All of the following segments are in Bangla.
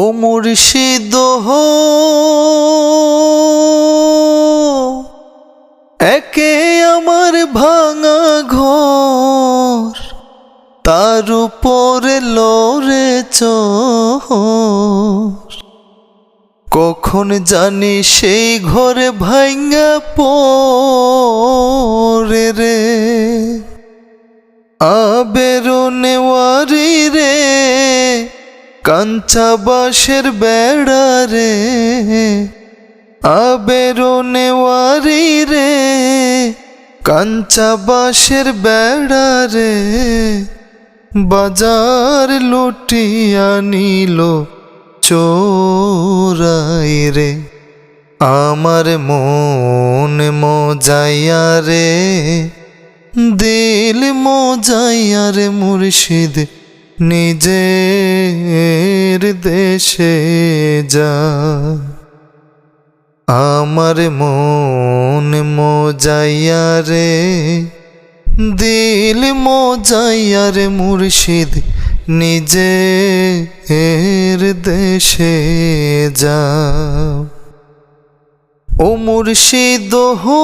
ও মুর্শিদ একে আমার ভাঙা ঘর, তার উপরে লড়ে চোর। কখন জানি সেই ঘরে ভাঙ্গা পরে রে। কাঞ্চা বাঁশের বেড়া রে আবেরোনেওয়ারি রে, কাঞ্চা বাঁশের বেড়া রে। বাজার লুটিয়া নিল চোরাই রে, আমার মন মজাইয়া রে, দিল মজাইয়া রে মুর্শিদ নিজের দেশে যা। আমার মন মজাইয়া রে, দিল মজাইয়া রে মুর্শিদ, নিজের দেশে যা। ও মুর্শিদ হো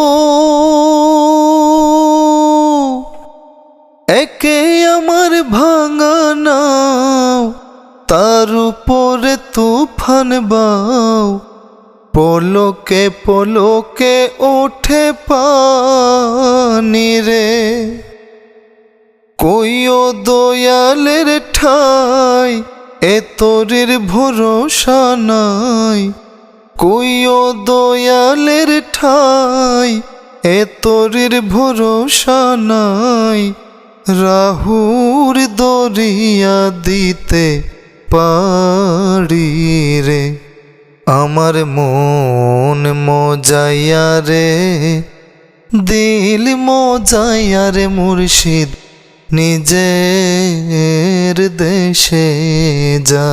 ভাঙা নাও তার উপরে তুফান বাও। পলকে পলকে ওঠে পানি রে। কইও দয়ালের ঠাই, এ তোরের ভরসা নাই। কইও দয়ালের ঠাই, এ তোরের ভরসা নাই। রাহুর দরিয়া দিতে পারি রে। আমার মন মজাইয়া রে, দিল মজাইয়া রে মুর্শিদ, নিজের দেশে যা।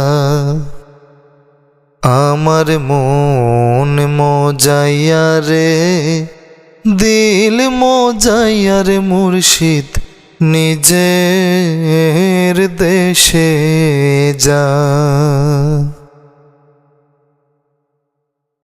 আমার মন মজাইয়া রে, দিল মজাইয়া রে মুর্শিদ নিজের দেশে যা